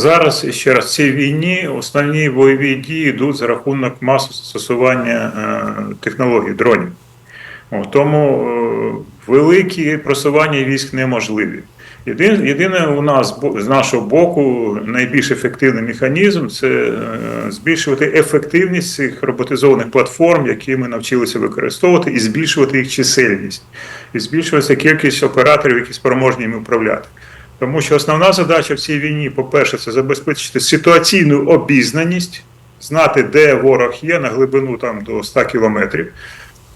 Зараз ще раз в цій війні основні бойові дії йдуть за рахунок масу застосування е, технологій дронів. Тому е, великі просування військ неможливі. Єдине, у нас з нашого боку найбільш ефективний механізм це е, збільшувати ефективність цих роботизованих платформ, які ми навчилися використовувати, і збільшувати їх чисельність, і збільшуватися кількість операторів, які спроможні ними управляти. Тому що основна задача в цій війні, по-перше, це забезпечити ситуаційну обізнаність, знати, де ворог є на глибину там до 100 кілометрів,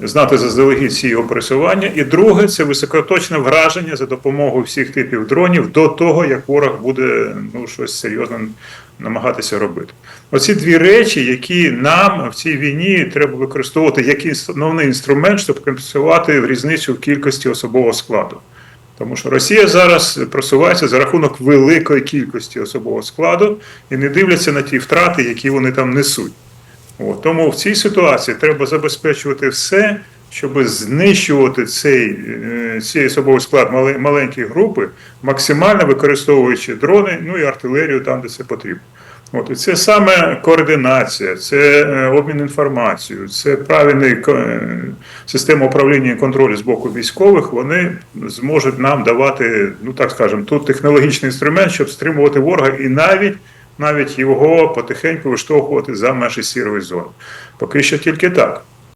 знати заздалегідь всі його пересування. І друге, це високоточне враження за допомогою всіх типів дронів до того, як ворог буде ну, щось серйозно намагатися робити. Оці дві речі, які нам в цій війні треба використовувати як основний інструмент, щоб компенсувати різницю в кількості особового складу. Тому що Росія зараз просувається за рахунок великої кількості особового складу і не дивляться на ті втрати, які вони там несуть. От, тому в цій ситуації треба забезпечувати все, щоб знищувати цей, е, цей особовий склад мали- маленької групи, максимально використовуючи дрони, ну і артилерію там, де це потрібно. От, це саме координація, це е, обмін інформацією, це правильний ко- е, система управління і контролю з боку військових. Вони зможуть нам давати, ну так скажемо, тут технологічний інструмент, щоб стримувати ворога і навіть навіть його потихеньку виштовхувати за межі сірої зони. Поки що тільки так.